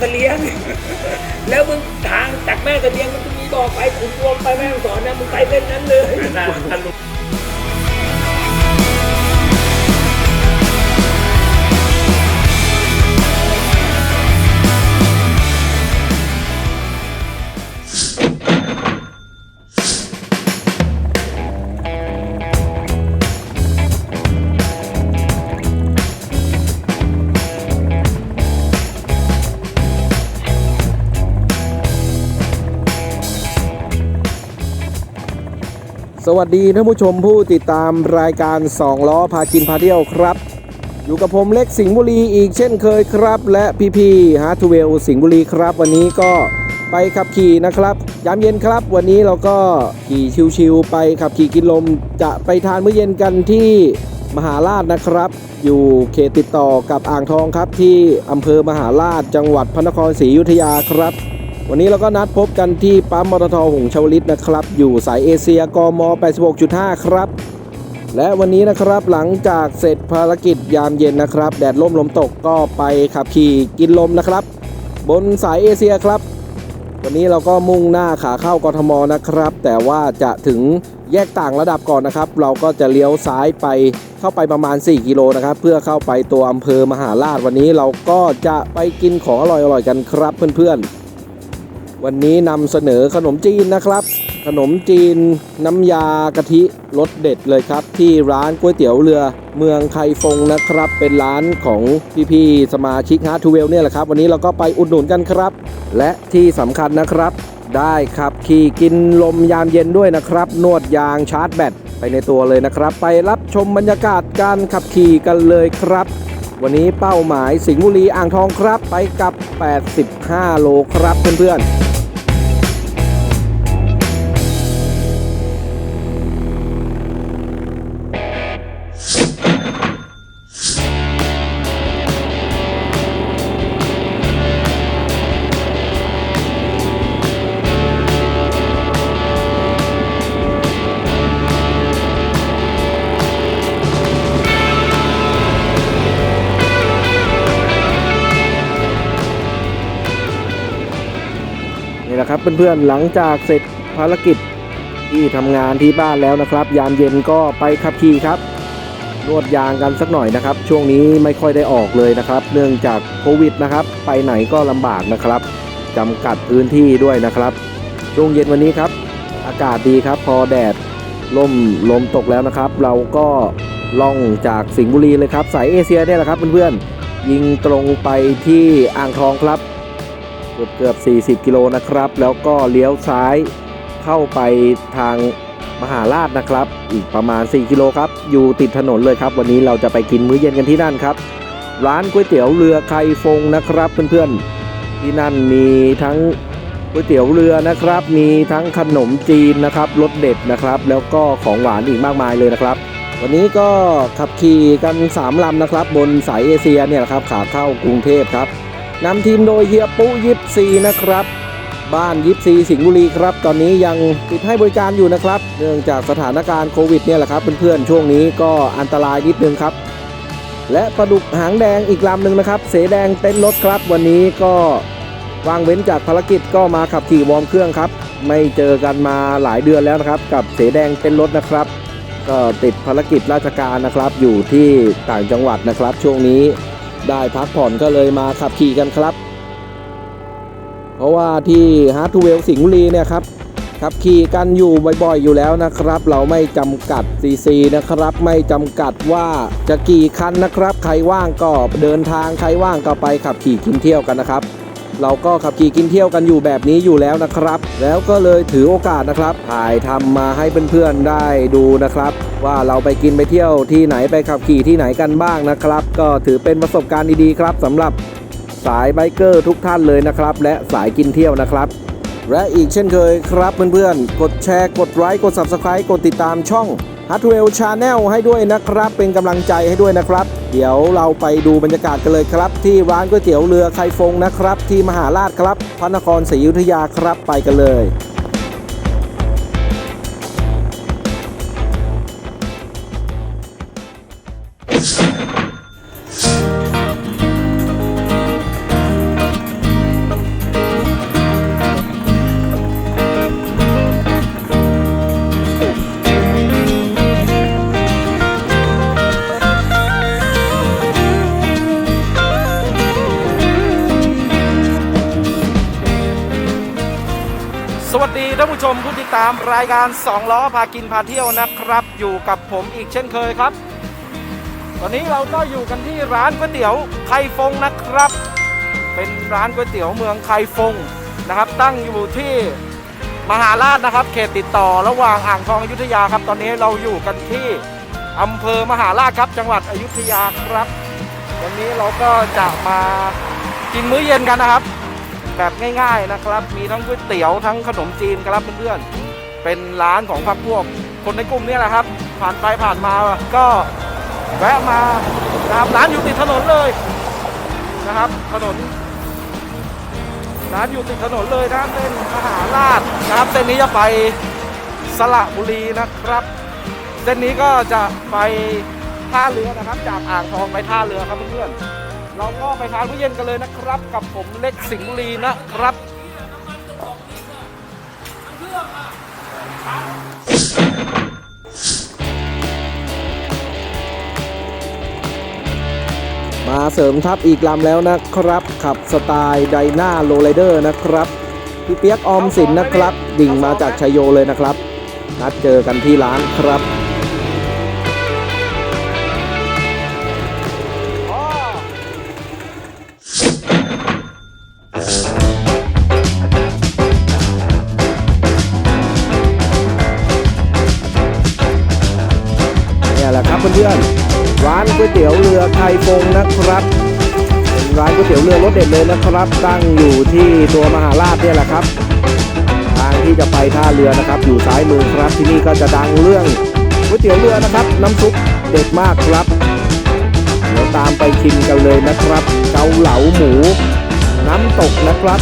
ตะเลียง แล้วมึงทางจากแม่เลียงมันจะมีบอกไปขุนรวมไปแม่ฮ่องสอนนะมึงไปเส้นนั้นเลย สวัสดีท่านผู้ชมผู้ติดตามรายการ 2 ล้อพากินพาเที่ยวครับ อยู่กับผมเล็กสิงห์บุรีอีกเช่นเคยครับ และพี่พี่ฮาร์ทเวลสิงห์บุรีครับ วันนี้ก็ไปขับขี่นะครับยามเย็นครับ วันนี้เราก็ขี่ชิวๆไปขับขี่กินลม จะไปทานมื้อเย็นกันที่มหาราชนะครับ อยู่เขตติดต่อกับอ่างทองครับที่อำเภอมหาราชจังหวัดพระนครศรีอยุธยาครับ วันนี้เราก็นัดพบกันที่ปั๊มมอเตอร์ทหงชาวลิตนะครับ อยู่สายเอเชียกม 86.5 ครับ และวันนี้นะครับหลังจากเสร็จภารกิจยามเย็นนะครับ แดดล่มลมตกก็ไปขับขี่กินลมนะครับ บนสายเอเชียครับ วันนี้เราก็มุ่งหน้าขาเข้ากทมนะครับ แต่ว่าจะถึงแยกต่างระดับก่อนนะครับ เราก็จะเลี้ยวซ้ายไปเข้าไปประมาณ 4 กิโลนะครับ เพื่อเข้าไปตัวอำเภอมหาราชวันนี้เราก็จะไปกินของอร่อยๆกันครับเพื่อนๆ วันนี้นำเสนอขนมจีนนะครับ ขนมจีนน้ำยากะทิรสเด็ดเลยครับ ที่ร้านก๋วยเตี๋ยวเรือเมืองไคฟงนะครับ เป็นร้านของพี่ๆสมาชิกฮาร์ทูเวลเนี่ยแหละครับ วันนี้เราก็ไปอุดหนุนกันครับ และที่สำคัญนะครับ ได้ครับขี่กินลมยามเย็นด้วยนะครับ นวดยางชาร์จแบตไปในตัวเลยนะครับ ไปรับชมบรรยากาศการขับขี่กันเลยครับ วันนี้เป้าหมายสิงห์บุรีอ่างทองครับ ไปกับ 85 โลครับเพื่อนๆ แหละครับเพื่อนๆหลังจากเสร็จภารกิจที่ทำงานที่บ้านแล้วนะครับ ยามเย็นก็ไปขับขี่ครับนวดยางกันสักหน่อยนะครับ ช่วงนี้ไม่ค่อยได้ออกเลยนะครับ เนื่องจากโควิดนะครับ ไปไหนก็ลำบากนะครับจำกัดพื้นที่ด้วยนะครับ ช่วงเย็นวันนี้ครับ อากาศดีครับ พอแดดลมลมตกแล้วนะครับ เราก็ล่องจากสิงห์บุรีเลยครับ สายเอเชียเนี่ยแหละครับเพื่อนๆยิงตรงไปที่อ่างทองครับ เกือบเกือบ 40 กิโลนะครับ แล้วก็เลี้ยวซ้ายเข้าไปทางมหาราชนะครับ อีกประมาณ 4 กิโลครับ อยู่ติดถนนเลยครับ วันนี้เราจะไปกินมื้อเย็นกันที่นั่นครับ ร้านก๋วยเตี๋ยวเรือไข่ฟงนะครับเพื่อนๆ ที่นั่นมีทั้งก๋วยเตี๋ยวเรือนะครับ มีทั้งขนมจีนนะครับรสเด็ดนะครับ แล้วก็ของหวานอีกมากมายเลยนะครับ วันนี้ก็ขับขี่กัน3ลำนะครับ บนสายเอเชียเนี่ยครับขาเข้ากรุงเทพครับ นำทีมโดยเฮียปุ๊ยิปซีนะครับ บ้านยิปซีสิงห์บุรีครับ ตอนนี้ยังปิดให้บริการอยู่นะครับ เนื่องจากสถานการณ์โควิดเนี่ยแหละครับเพื่อนๆช่วงนี้ก็อันตรายนิดนึงครับ และปลาดุกหางแดงอีกลำหนึ่งนะครับ เสแดงเต้นรถครับ วันนี้ก็วางเว้นจากภารกิจก็มาขับขี่วอร์มเครื่องครับ ไม่เจอกันมาหลายเดือนแล้วนะครับ กับเสแดงเต้นรถนะครับ ก็ติดภารกิจราชการนะครับ อยู่ที่ต่างจังหวัดนะครับ ช่วงนี้ ได้พักผ่อนก็เลยมาขับขี่กันครับ เพราะว่าที่ฮาร์ทูเวลสิงห์บุรีเนี่ยครับขับขี่กันอยู่บ่อยๆอยู่แล้วนะครับ เราไม่จำกัดซีซีนะครับ ไม่จำกัดว่าจะกี่คันนะครับ ใครว่างก็เดินทางใครว่างก็ไปขับขี่กินเที่ยวกันนะครับ เราก็ขับขี่กินเที่ยวกันอยู่แบบนี้อยู่แล้วนะครับ แล้วก็เลยถือโอกาสนะครับ ถ่ายทำมาให้เพื่อนๆได้ดูนะครับ ว่าเราไปกินไปเที่ยวที่ไหนไปขับขี่ที่ไหนกันบ้างนะครับ ก็ถือเป็นประสบการณ์ดีๆครับสำหรับสายไบเกอร์ทุกท่านเลยนะครับ และสายกินเที่ยวนะครับและอีกเช่นเคยครับเพื่อนๆ กดแชร์กดไลค์กด Subscribe กดติดตามช่อง h a r t w e l l Channel ให้ด้วยนะครับ เป็นกำลังใจให้ด้วยนะครับ เดี๋ยวเราไปดูบรรยากาศกันเลยครับ ที่ร้านก๋วยเตี๋ยวเรือไข่ฟงนะครับ ที่มหาราชครับพระนครศรีอยุธยาครับไปกันเลย ตามรายการสองล้อพากินพาเที่ยวนะครับ อยู่กับผมอีกเช่นเคยครับ ตอนนี้เราก็อยู่กันที่ร้านก๋วยเตี๋ยวไข่ฟงนะครับ เป็นร้านก๋วยเตี๋ยวเมืองไข่ฟงนะครับ ตั้งอยู่ที่มหาราชนะครับ เขตติดต่อระหว่างอ่างทองอยุธยาครับ ตอนนี้เราอยู่กันที่อำเภอมหาราชครับจังหวัดอยุธยาครับวันนี้เราก็จะมากินมื้อเย็นกันนะครับ แบบง่ายๆนะครับ มีทั้งก๋วยเตี๋ยวทั้งขนมจีนครับเพื่อนๆ เป็นร้านของพักพวกคนในกลุ่มนี่แหละครับ ผ่านไปผ่านมาก็แวะมานะครับร้านอยู่ติดถนนเลยนะครับ ถนนร้านอยู่ติดถนนเลยนะเส้นมหาราชนะครับเส้นนี้จะไปสระบุรีนะครับ เส้นนี้ก็จะไปท่าเรือนะครับ จากอ่างทองไปท่าเรือครับเพื่อนๆเราก็ไปทานมื้อเย็นกันเลยนะครับ กับผมเล็กสิงห์บุรีนะครับ มาเสริมทัพอีกลำแล้วนะครับ ขับสไตล์ไดนาโรเลเดอร์นะครับ พี่เปียกออมสินนะครับ ดิ่งมาจากชายโยเลยนะครับ นัดเจอกันที่ร้านครับ ร้านก๋วยเตี๋ยวเรือไทยฟงนะครับเป็นร้านก๋วยเตี๋ยวเรือรสเด็ดเลยนะครับ ตั้งอยู่ที่ตัวมหาราชเนี่ยแหละครับ ทางที่จะไปท่าเรือนะครับ อยู่ซ้ายมือครับที่นี่ก็จะดังเรื่องก๋วยเตี๋ยวเรือนะครับ น้ำซุปเด็ดมากครับเดี๋ยวตามไปชิมกันเลยนะครับ เกาเหลาหมู น้ำตกนะครับ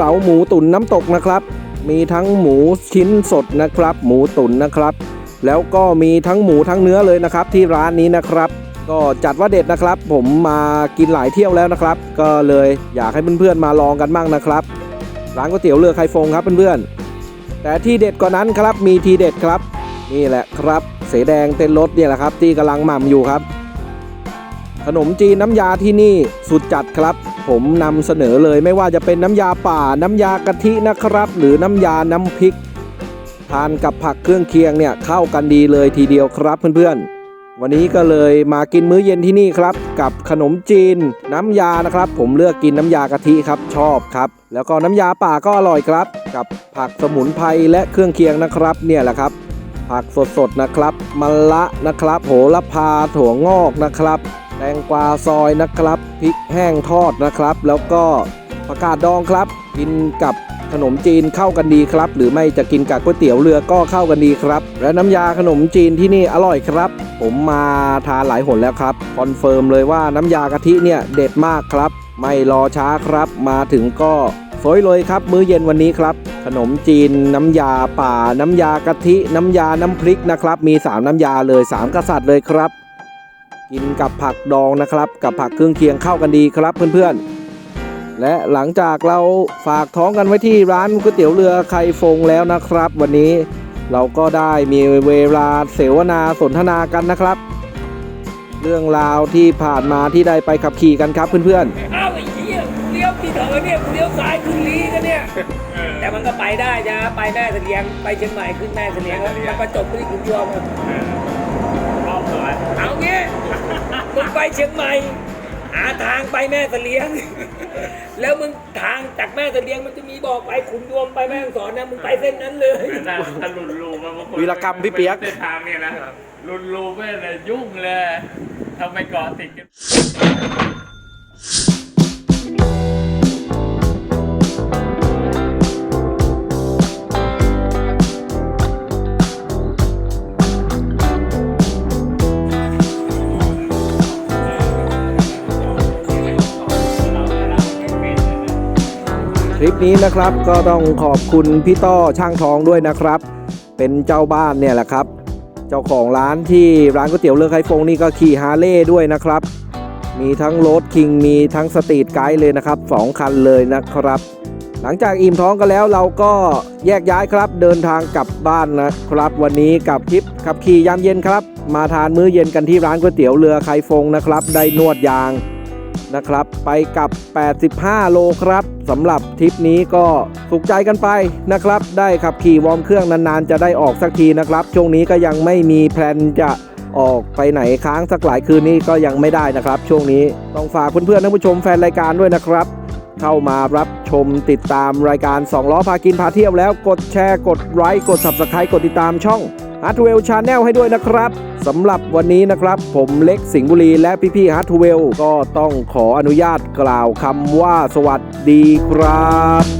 เหลาหมูตุ๋นน้ำตกนะครับ มีทั้งหมูชิ้นสดนะครับ หมูตุ๋นนะครับ แล้วก็มีทั้งหมูทั้งเนื้อเลยนะครับ ที่ร้านนี้นะครับ ก็จัดว่าเด็ดนะครับ ผมมากินหลายเที่ยวแล้วนะครับ ก็เลยอยากให้เพื่อนๆมาลองกันบ้างนะครับร้านก๋วยเตี๋ยวเรือไข่ฟงครับเพื่อนๆแต่ที่เด็ดกว่านั้นครับมีทีเด็ดครับนี่แหละครับ เสแดงเต้นรถเนี่ยแหละครับ ที่กำลังหม่ำอยู่ครับ ขนมจีนน้ำยาที่นี่สุดจัดครับ ผมนำเสนอเลยไม่ว่าจะเป็นน้ำยาป่า น้ำยากะทินะครับ หรือน้ำยาน้ำพริก ทานกับผักเครื่องเคียงเนี่ยเข้ากันดีเลยทีเดียวครับเพื่อนๆ วันนี้ก็เลยมากินมื้อเย็นที่นี่ครับ กับขนมจีน น้ำยานะครับ ผมเลือกกินน้ำยากะทิครับชอบครับ แล้วก็น้ำยาป่าก็อร่อยครับ กับผักสมุนไพรและเครื่องเคียงนะครับ เนี่ยแหละครับผักสดๆนะครับมะละนะครับ โหระพาถั่วงอกนะครับ แตงกวาซอยนะครับพริกแห้งทอดนะครับ แล้วก็ผักกาดดองครับ กินกับขนมจีนเข้ากันดีครับ หรือไม่จะกินกับก๋วยเตี๋ยวเรือก็เข้ากันดีครับ และน้ำยาขนมจีนที่นี่อร่อยครับ ผมมาทานหลายหนแล้วครับคอนเฟิร์มเลยว่าน้ำยากะทิเนี่ยเด็ดมากครับ ไม่รอช้าครับ มาถึงก็สวยเลยครับ มื้อเย็นวันนี้ครับ ขนมจีนน้ำยาป่า น้ำยากะทิ น้ำยาน้ำพริกนะครับ มีสามน้ำยาเลยสามกษัตริย์เลยครับ กินกับผักดองนะครับ กับผักเครื่องเคียงเข้ากันดีครับเพื่อนๆ และหลังจากเราฝากท้องกันไว้ที่ร้านก๋วยเตี๋ยวเรือไข่ฟงแล้วนะครับ วันนี้เราก็ได้มีเวลาเสวนาสนทนากันนะครับ เรื่องราวที่ผ่านมาที่ได้ไปขับขี่กันครับเพื่อนๆอ้าวไอ้เหี้ยเลี้ยวที่เถอะเนี่ยเลี้ยวซ้ายขึ้นลีกันเนี่ยแต่มันก็ไปได้นะไปแม่เสลียงไปเชียงใหม่ขึ้นแม่เสลียงแล้วมันประจบที่คุณยวม เอาเอางี้มึงไปเชียงใหม่ หาทางไปแม่เสลียง แล้วมึงทางจากแม่เสลียงมันจะมีบอกไปขุนยวมไปแม่ฮ่องสอนนะมึงไปเส้นนั้นเลยถ้าถ้าลุนลูมาบางคนวีรกรรมพี่เปียกเส้นทางเนี่ยนะลุนลูไม่เลยยุ่งเลยทำไมเกาะติดกัน ลิปนี้นะครับก็ต้องขอบคุณพี่ต้อช่างทองด้วยนะครับ เป็นเจ้าบ้านเนี่ยแหละครับ เจ้าของร้านที่ร้านก๋วยเตี๋ยวเรือไข่ฟงนี่ก็ขี่ฮาร์เลย์ด้วยนะครับ มีทั้งโรดคิงมีทั้งสตรีทไกด์เลยนะครับสองคันเลยนะครับ หลังจากอิ่มท้องกันแล้วเราก็แยกย้ายครับ เดินทางกลับบ้านนะครับ วันนี้กับทริปขับขี่ยามเย็นครับ มาทานมื้อเย็นกันที่ร้านก๋วยเตี๋ยวเรือไคฟงนะครับ ได้นวดยาง นะครับ ไปกับ 85 โลครับสำหรับทริปนี้ก็สุขใจกันไปนะครับ ได้ขับขี่วอร์มเครื่องนานๆ จะได้ออกสักทีนะครับ ช่วงนี้ก็ยังไม่มีแพลนจะออกไปไหนค้างสักหลายคืนนี้ก็ยังไม่ได้นะครับ ช่วงนี้ต้องฝากเพื่อนๆท่านผู้ชมแฟนรายการด้วยนะครับ เข้ามารับชมติดตามรายการ 2 ล้อพากินพาเที่ยวแล้วกดแชร์กดไลค์กด Subscribe กดติดตามช่อง ฮาร์ทเวลชาแนลให้ด้วยนะครับสำหรับวันนี้นะครับ ผมเล็กสิงห์บุรีและพี่ๆฮาร์ทเวลก็ต้องขออนุญาตกล่าวคำว่าสวัสดีครับ